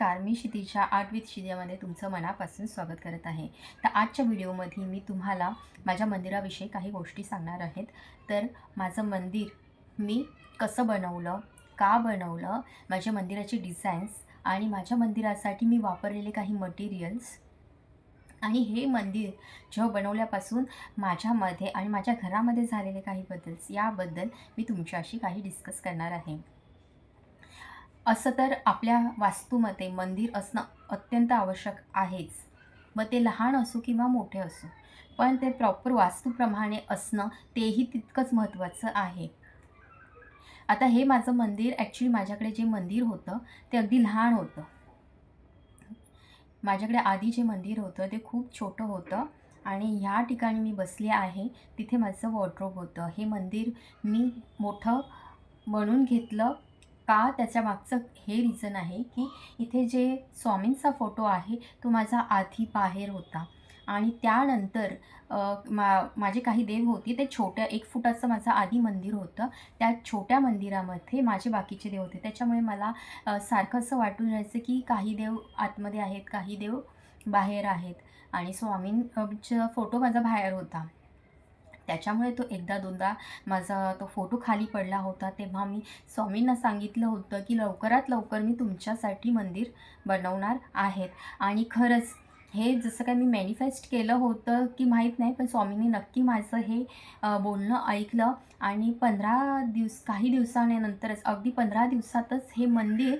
नमस्कार मी Kshitija art with तुमचं मनापासून स्वागत करत आहे. तर आजच्या व्हिडिओमध्ये मी तुम्हाला माझ्या मंदिराविषयी काही गोष्टी सांगणार आहेत. तर माझं मंदिर मी कसं बनवलं का बनवलं माझ्या मंदिराची डिझाईन्स आणि माझ्या मंदिरासाठी मी वापरलेले काही मटेरियल्स आणि हे मंदिर जेव्हा बनवल्यापासून माझ्यामध्ये आणि माझ्या घरामध्ये झालेले काही बदल्स याबद्दल मी तुमच्याशी काही डिस्कस करणार आहे. असं तर आपल्या वास्तूमध्ये मंदिर असणं अत्यंत आवश्यक आहेच. मग ते लहान असो किंवा मोठे असो पण ते प्रॉपर वास्तूप्रमाणे असणं तेही तितकंच महत्त्वाचं आहे. आता हे माझं मंदिर ॲक्च्युली माझ्याकडे जे मंदिर होतं ते अगदी लहान होतं. माझ्याकडे आधी जे मंदिर होतं ते खूप छोटं होतं आणि ह्या ठिकाणी मी बसले आहे तिथे माझं वॉर्ड्रोब होतं. हे मंदिर मी मोठं म्हणून घेतलं का त्याच्या मागचं हे रिझन आहे की इथे जे स्वामींचा फोटो आहे तो माझा आधी बाहेर होता. आणि त्यानंतर मा माझे काही देव होते ते छोट्या एक फुटाचं माझं आधी मंदिर होतं. त्या छोट्या मंदिरामध्ये माझे बाकीचे देव होते. त्याच्यामुळे मला सारखं असं वाटून राहायचं की काही देव आतमध्ये आहेत काही देव बाहेर आहेत. आणि स्वामींचा फोटो माझा बाहेर होता. त्याच्यामुळे तो एकदा दोनदा माझा तो फोटो खाली पडला होता तेव्हा मी स्वामींना सांगितलं होतं की लवकरात लवकर मी तुमच्यासाठी मंदिर बनवणार आहेत. आणि खरंच हे जसं काय मी मॅनिफेस्ट केलं होतं की माहीत नाही पण स्वामींनी नक्की माझं हे बोलणं ऐकलं. आणि पंधरा दिवस काही दिवसानंतरच अगदी पंधरा दिवसातच हे मंदिर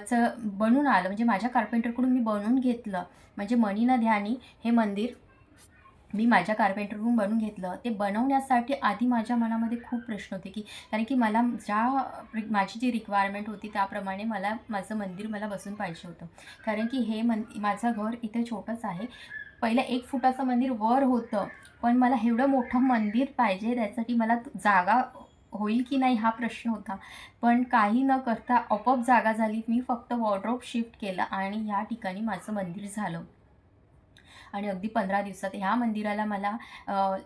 च बनून आलं. म्हणजे माझ्या कार्पेंटरकडून मी बनवून घेतलं. म्हणजे मनी न ध्यानी हे मंदिर मी माझ्या कार्पेंटरकडून बनवून घेतलं. ते बनवण्यासाठी आधी माझ्या मनामध्ये खूप प्रश्न होते की कारण की मला ज्या माझी जी रिक्वायरमेंट होती त्याप्रमाणे मला माझं मंदिर मला बसून पाहिजे होतं. कारण की हे मन माझं घर इथे छोटंच आहे. पहिलं एक फुटाचं मंदिर वर होतं पण मला एवढं मोठं मंदिर पाहिजे त्यासाठी मला जागा होईल की नाही हा प्रश्न होता. पण काही न करता आपोआप जागा झाली. मी फक्त वॉर्ड्रोब शिफ्ट केलं आणि ह्या ठिकाणी माझं मंदिर झालं. आणि अगदी पंधरा दिवसात ह्या मंदिराला मला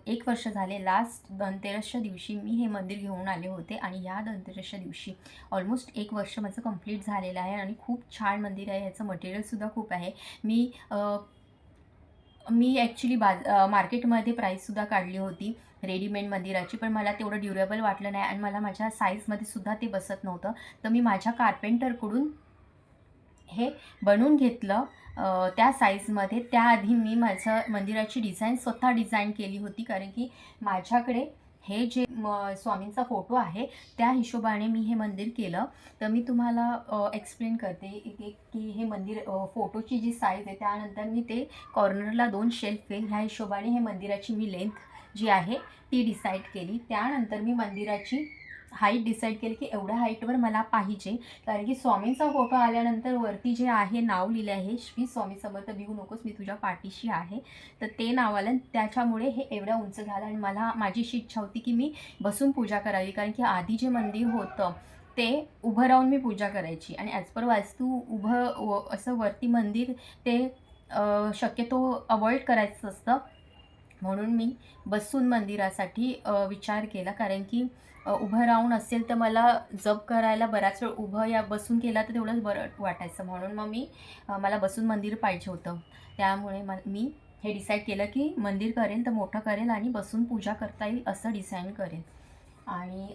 एक वर्ष झाले. लास्ट धनतेरसच्या दिवशी मी हे मंदिर घेऊन आले होते आणि ह्या धनतेरसच्या दिवशी ऑलमोस्ट एक वर्ष माझं कंप्लीट झालेलं आहे आणि खूप छान मंदिर आहे. ह्याचं मटेरियलसुद्धा खूप आहे. मी मी ॲक्च्युली बाज मार्केटमध्ये प्राईससुद्धा काढली होती. रेडीमेड मंदिराची. पण मला तेवढं ड्युरेबल वाटलं नाही आणि मला माझ्या साईजमध्ये सुद्धा ते बसत नव्हतं. तर मी माझ्या कार्पेंटरकडून हे बनवून घेतलं. त्या साईजमध्ये त्याआधी मी माझं मंदिराची डिझाईन स्वतः डिझाईन केली होती. कारण की माझ्याकडे हे जे म स्वामींचा फोटो आहे त्या हिशोबाने मी हे मंदिर केलं. तर मी तुम्हाला एक्सप्लेन करते की की हे मंदिर फोटोची जी साईज आहे त्यानंतर मी ते कॉर्नरला दोन शेल्फ येईल ह्या हिशोबाने हे मंदिराची मी लेंथ जी आहे ती डिसाईड केली. त्यानंतर मी मंदिराची हाईट डिसाईड केली की एवढ्या हाईटवर मला पाहिजे. कारण की स्वामींचा फोटो आल्यानंतर वरती जे आहे नाव लिहिलं आहे श्री स्वामी समर्थ भिवू नकोस मी तुझ्या पाठीशी आहे. तर ते नाव आलं त्याच्यामुळे हे एवढं उंच झालं आणि मला माझी अशी इच्छा होती की मी बसून पूजा करावी. कारण की आधी जे मंदिर होतं ते उभं राहून मी पूजा करायची. आणि ॲज पर वास्तू उभं व असं वरती मंदिर ते शक्यतो अवॉइड करायचं असतं. म्हणून मी बसून मंदिरासाठी विचार केला. कारण की उभं राहून असेल तर मला जप करायला बराच वेळ उभं या बसून केला तर तेवढंच बरं वाटायचं. म्हणून मग मी मला बसून मंदिर पाहिजे होतं. त्यामुळे म मी हे डिसाईड केलं की मंदिर करेल तर मोठं करेल आणि बसून पूजा करता येईल असं डिसाईड करेल आणि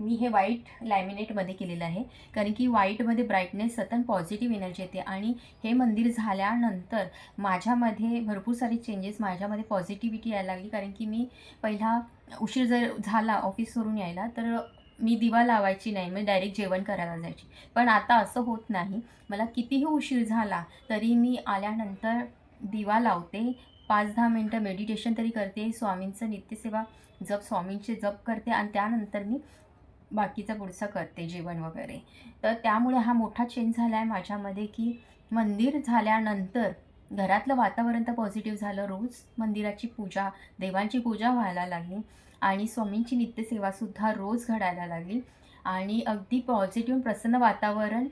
मी हे व्हाईट लॅमिनेटमध्ये केलेलं आहे. कारण की व्हाईटमध्ये ब्राईटनेस सतत पॉझिटिव्ह एनर्जी येते आणि हे मंदिर झाल्यानंतर माझ्यामध्ये भरपूर सारे चेंजेस माझ्यामध्ये पॉझिटिव्हिटी यायला लागली. कारण की मी पहिला उशीर जर झाला ऑफिसवरून यायला तर मी दिवा लावायची नाही. मी डायरेक्ट जेवण करायला जायची. पण आता असं होत नाही. मला कितीही उशीर झाला तरी मी आल्यानंतर दिवा लावते पाच दहा मिनटं मेडिटेशन तरी करते स्वामींचं नित्यसेवा जप स्वामींचे जप करते आणि त्यानंतर मी बाकीचं पुढचं करते जेवण वगैरे. तर त्यामुळे हा मोठा चेंज झाला आहे माझ्यामध्ये की मंदिर झाल्यानंतर घरातलं वातावरण तर पॉझिटिव्ह झालं. रोज मंदिराची पूजा देवांची पूजा व्हायला लागली आणि स्वामींची नित्यसेवासुद्धा रोज घडायला लागली आणि अगदी पॉझिटिव्ह प्रसन्न वातावरण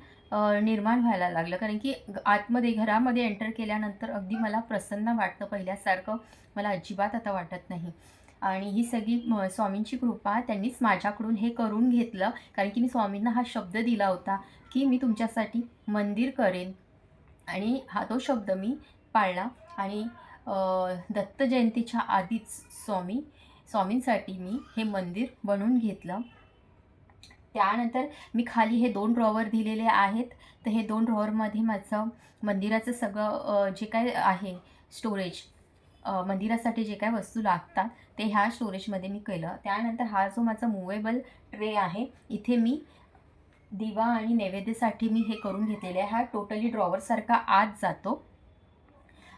निर्माण व्हायला लागलं. कारण की आतमध्ये घरामध्ये एंटर केल्यानंतर अगदी मला प्रसन्न वाटतं पहिल्यासारखं. मला अजिबात आता वाटत नाही. आणि ही सगळी स्वामींची कृपा त्यांनीच माझ्याकडून हे करून घेतलं. कारण की मी स्वामींना हा शब्द दिला होता की मी तुमच्यासाठी मंदिर करेन. आणि हा तो शब्द मी पाळला. आणि दत्त जयंतीच्या आधीच स्वामी स्वामींसाठी मी हे मंदिर बनवून घेतलं. त्यानंतर मी खाली हे दोन ड्रॉवर दिलेले आहेत. तर हे दोन ड्रॉवरमध्ये माझं मंदिराचं सगळं जे काय आहे स्टोरेज मंदिरासाठी जे काय वस्तू लागतात ते ह्या स्टोरेजमध्ये मी केलं. त्यानंतर हा जो माझा मुवेबल ट्रे आहे इथे मी दिवा आणि नैवेद्यासाठी मी हे करून घेतलेले आहे. हा टोटली ड्रॉवरसारखा आत जातो.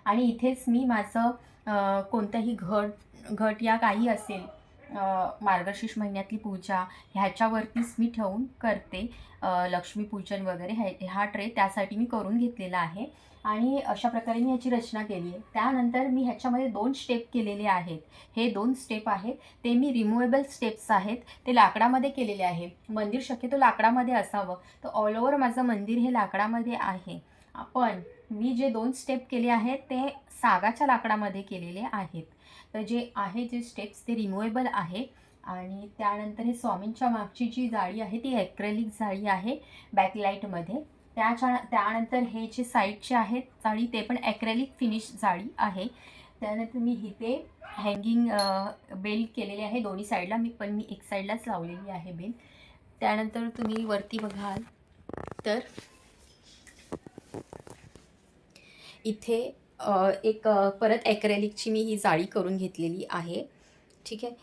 आणि इथेच मी माझं कोणतंही घट घट या काही असेल मार्गशीर्ष महिन्यातली पूजा ह्याच्यावरतीच मी ठेवून करते. लक्ष्मीपूजन वगैरे ह्या हा ट्रे त्यासाठी मी करून घेतलेला आहे. आणि अशा प्रकारे मी ह्याची रचना केली आहे. त्यानंतर मी ह्याच्यामध्ये दोन स्टेप केलेले आहेत. हे दोन स्टेप आहेत. ते मी रिमुवेबल स्टेप्स आहेत. ते लाकडामध्ये केलेले आहे. मंदिर शक्यतो लाकडामध्ये असावं. तर ऑल ओव्हर माझं मंदिर हे लाकडामध्ये आहे. पण मी जे दोन स्टेप केले आहेत ते सागाच्या लाकडामध्ये केलेले आहेत. तर जे आहे जे स्टेप्स ते रिमुवेबल आहे. आणि त्यानंतर हे स्वामींच्या मागची जी जाळी आहे ती ॲक्रेलिक जाळी आहे बॅकलाईटमध्ये त्याच्या त्यानंतर हे जे साईडचे आहेत जाळी ते पण ॲक्रेलिक फिनिश जाळी आहे. त्यानंतर मी इथे हँगिंग बेल केलेले आहे दोन्ही साईडला मी पण मी एक साईडलाच लावलेली आहे बेल त्यानंतर तुम्ही वरती बघाल तर इथे एक परत ॲक्रेलिकची मी ही जाळी करून घेतलेली आहे. ठीक आहे?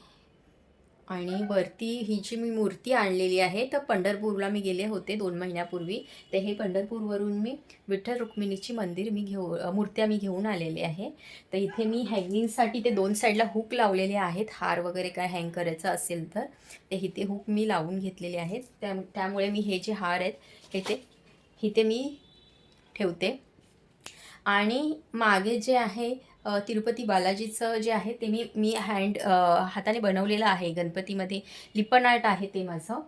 आणि वरती ही जी मी मूर्ती आणलेली आहे तर पंढरपूरला मी गेले होते दोन महिन्यापूर्वी. तर हे पंढरपूरवरून मी विठ्ठल रुक्मिणीची मंदिर मी घेऊ मूर्त्या मी घेऊन आलेले आहे. तर इथे मी हँगिंगसाठी ते दोन साईडला हुक लावलेले आहेत. हार वगैरे काय हँग करायचं असेल तर ते इथे हुक मी लावून घेतलेले आहेत. त्या त्यामुळे मी हे जे हार आहेत हे ते इथे मी ठेवते. आणि मागे जे आहे तिरुपती बालाजीचं जे आहे ते मी मी हँड हाताने बनवलेलं आहे. गणपतीमध्ये लिपण आर्ट आहे ते माझं.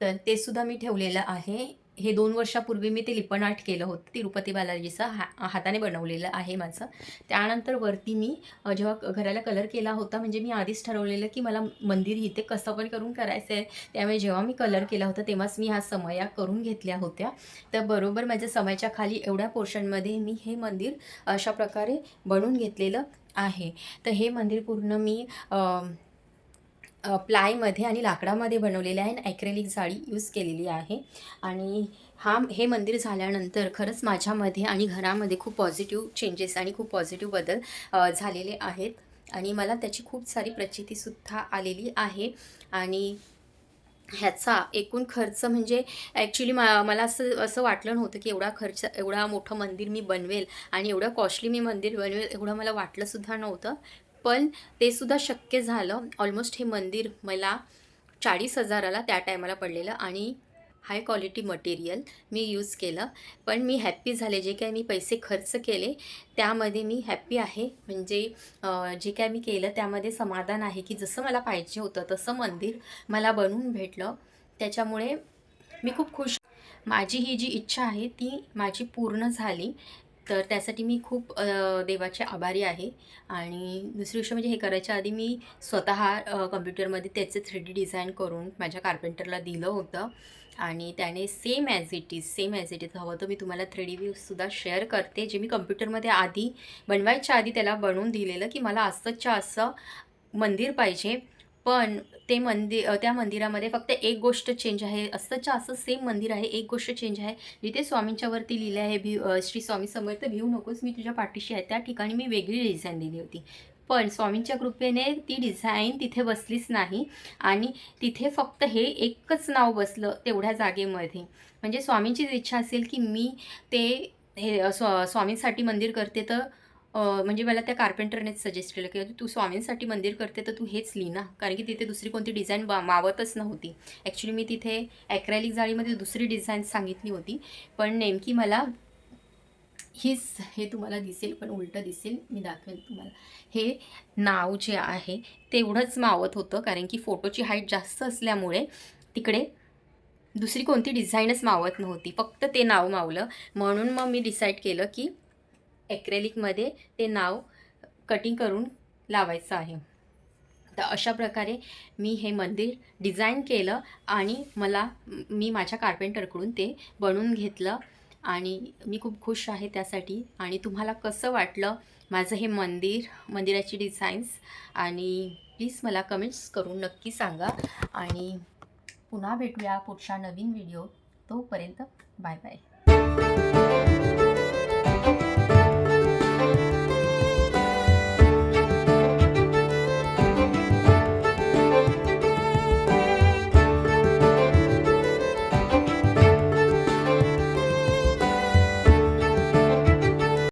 तर ते सुद्धा मी ठेवलेलं आहे. हे दोन वर्षापूर्वी मी ते लिपण आर्ट केलं होतं तिरुपती बालाजीचं हा हाताने बनवलेलं आहे माझं. त्यानंतर वरती मी जेव्हा घराला कलर केला होता म्हणजे मी आधीच ठरवलेलं की मला मंदिर इथे कसं पण करून करायचं आहे. त्यामुळे जेव्हा मी कलर केला होता तेव्हाच मी ह्या समया करून घेतल्या होत्या. तर बरोबर माझ्या समयच्या खाली एवढ्या पोर्शनमध्ये मी हे मंदिर अशा प्रकारे बनवून घेतलेलं आहे. तर हे मंदिर पूर्ण मी प्लायमध्ये आणि लाकडामध्ये बनवलेले आहे आणि ॲक्रेलिक जाळी यूज केलेली आहे. आणि हा हे मंदिर झाल्यानंतर खरंच माझ्यामध्ये आणि घरामध्ये खूप पॉझिटिव्ह चेंजेस आणि खूप पॉझिटिव्ह बदल झालेले आहेत. आणि मला त्याची खूप सारी प्रचितीसुद्धा आलेली आहे. आणि ह्याचा एकूण खर्च म्हणजे ॲक्च्युली मा मला असं असं वाटलं नव्हतं की एवढा खर्च एवढा मोठं मंदिर मी बनवेल आणि एवढं कॉस्टली मी मंदिर बनवेल एवढं मला वाटलंसुद्धा नव्हतं. पण ते सुद्धा शक्य झालं. ऑलमोस्ट हे मंदिर मला चाळीस हजाराला त्या टायमाला पडलेलं आणि हाय क्वालिटी मटेरियल मी यूज केलं. पण मी हॅप्पी झाले. जे काय मी पैसे खर्च केले त्यामध्ये मी हॅप्पी आहे. म्हणजे जे काय मी केलं त्यामध्ये समाधान आहे की जसं मला पाहिजे होतं तसं मंदिर मला बनवून भेटलं. त्याच्यामुळे मी खूप खुश. माझी ही जी इच्छा आहे ती माझी पूर्ण झाली. तर त्यासाठी मी खूप देवाचे आभारी आहे. आणि दुसरी गोष्ट म्हणजे हे करायच्या आधी मी स्वतः कम्प्युटरमध्ये त्याचे थ्री डी डिझाईन करून माझ्या कार्पेंटरला दिलं होतं. आणि त्याने same as it is same as it is हवं तर मी तुम्हाला थ्री डी व्ह्यूसुद्धा शेअर करते जे मी कम्प्युटरमध्ये आधी बनवायच्या आधी त्याला बनवून दिलेलं की मला असंच्या असं मंदिर पाहिजे. पण ते मंदिर त्या मंदिरामध्ये फक्त एक गोष्ट चेंज आहे. असंच्या असं सेम मंदिर आहे. एक गोष्ट चेंज आहे. जिथे स्वामींच्या वरती लिहिलं आहे भिव श्री स्वामी समर्थ भिवू नकोस मी तुझ्या पाठीशी आहे. त्या ठिकाणी मी वेगळी डिझाईन दिली होती. पण स्वामींच्या कृपेने ती डिझाईन तिथे बसलीच नाही. आणि तिथे फक्त हे एकच नाव बसलं तेवढ्या जागेमध्ये. म्हणजे स्वामींचीच इच्छा असेल की मी ते हे स्वा स्वामींसाठी मंदिर करते तर म्हणजे मला त्या कार्पेंटरनेच सजेस्ट केलं की तू स्वामींसाठी मंदिर करते तर तू हेच लिही ना. कारण की तिथे दुसरी कोणती डिझाईन बा मावतच नव्हती. ॲक्च्युली मी तिथे ॲक्रॅलिक जाळीमध्ये दुसरी डिझाईन सांगितली होती. पण नेमकी मला हीच हे तुम्हाला दिसेल पण उलटं दिसेल. मी दाखवेल तुम्हाला. हे नाव जे आहे तेवढंच मावत होतं. कारण की फोटोची हाईट जास्त असल्यामुळे तिकडे दुसरी कोणती डिझाईनच मावत नव्हती. फक्त ते नाव मावलं. म्हणून मग मी डिसाईड केलं की ॲक्रेलिकमध्ये ते नाव कटिंग करून लावायचं आहे. तर अशा प्रकारे मी हे मंदिर डिझाईन केलं आणि मला मी माझ्या कार्पेंटरकडून ते बनवून घेतलं आणि मी खूप खुश आहे त्यासाठी. आणि तुम्हाला कसं वाटलं माझं हे मंदिर मंदिराची डिझाईन्स आणि प्लीज मला कमेंट्स करून नक्की सांगा. आणि पुन्हा भेटूया पुढच्या नवीन व्हिडिओ तोपर्यंत बाय बाय Bye.